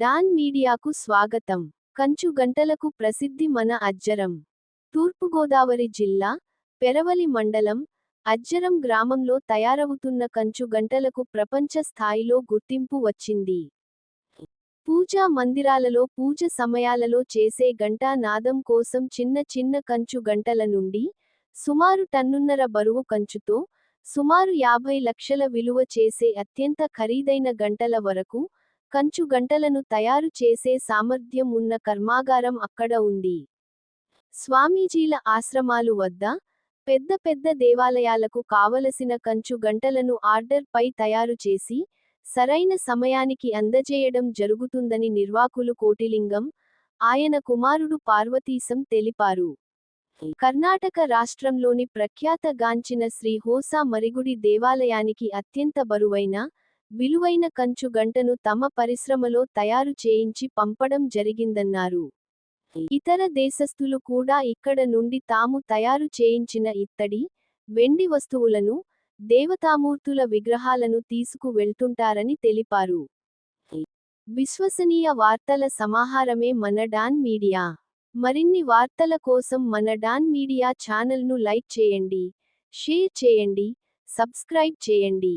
Don మీడియాకు స్వాగతం. కంచు గంటలకు ప్రసిద్ధి మన అజ్జరం. తూర్పుగోదావరి జిల్లా పెరవలి మండలం అజ్జరం గ్రామంలో తయారవుతున్న కంచు గంటలకు ప్రపంచ స్థాయిలో గుర్తింపు వచ్చింది. పూజా మందిరాలలో పూజ సమయాలలో చేసే గంటా నాదం కోసం చిన్న చిన్న కంచు గంటల నుండి సుమారు టన్నున్నర బరువు కంచుతో సుమారు యాభై లక్షల విలువ చేసే అత్యంత ఖరీదైన గంటల వరకు కంచు గంటలను తయారు చేసే సామర్థ్యం ఉన్న కర్మాగారం అక్కడ ఉంది. స్వామీజీల ఆశ్రమాలు వద్ద పెద్ద పెద్ద దేవాలయాలకు కావలసిన కంచు గంటలను ఆర్డర్ పై తయారు చేసి సరైన సమయానికి అందజేయడం జరుగుతుందని నిర్వాకులు కోటిలింగం ఆయన కుమారుడు పార్వతీశం తెలిపారు. కర్ణాటక రాష్ట్రంలోని ప్రఖ్యాత గాంచిన శ్రీ హోసా మరిగుడి దేవాలయానికి అత్యంత బరువైన విలువైన కంచు గంటను తమ పరిశ్రమలో తయారు చేయించి పంపడం జరిగిందన్నారు. ఇతర దేశస్థులు కూడా ఇక్కడ నుండి తాము తయారు చేయించిన ఇత్తడి వెండి వస్తువులను దేవతామూర్తుల విగ్రహాలను తీసుకు వెళ్తుంటారని తెలిపారు. విశ్వసనీయ వార్తల సమాహారమే మన డాన్ మీడియా. మరిన్ని వార్తల కోసం మన డాన్ మీడియా ఛానల్ను లైక్ చేయండి షేర్ చేయండి సబ్స్క్రైబ్ చేయండి.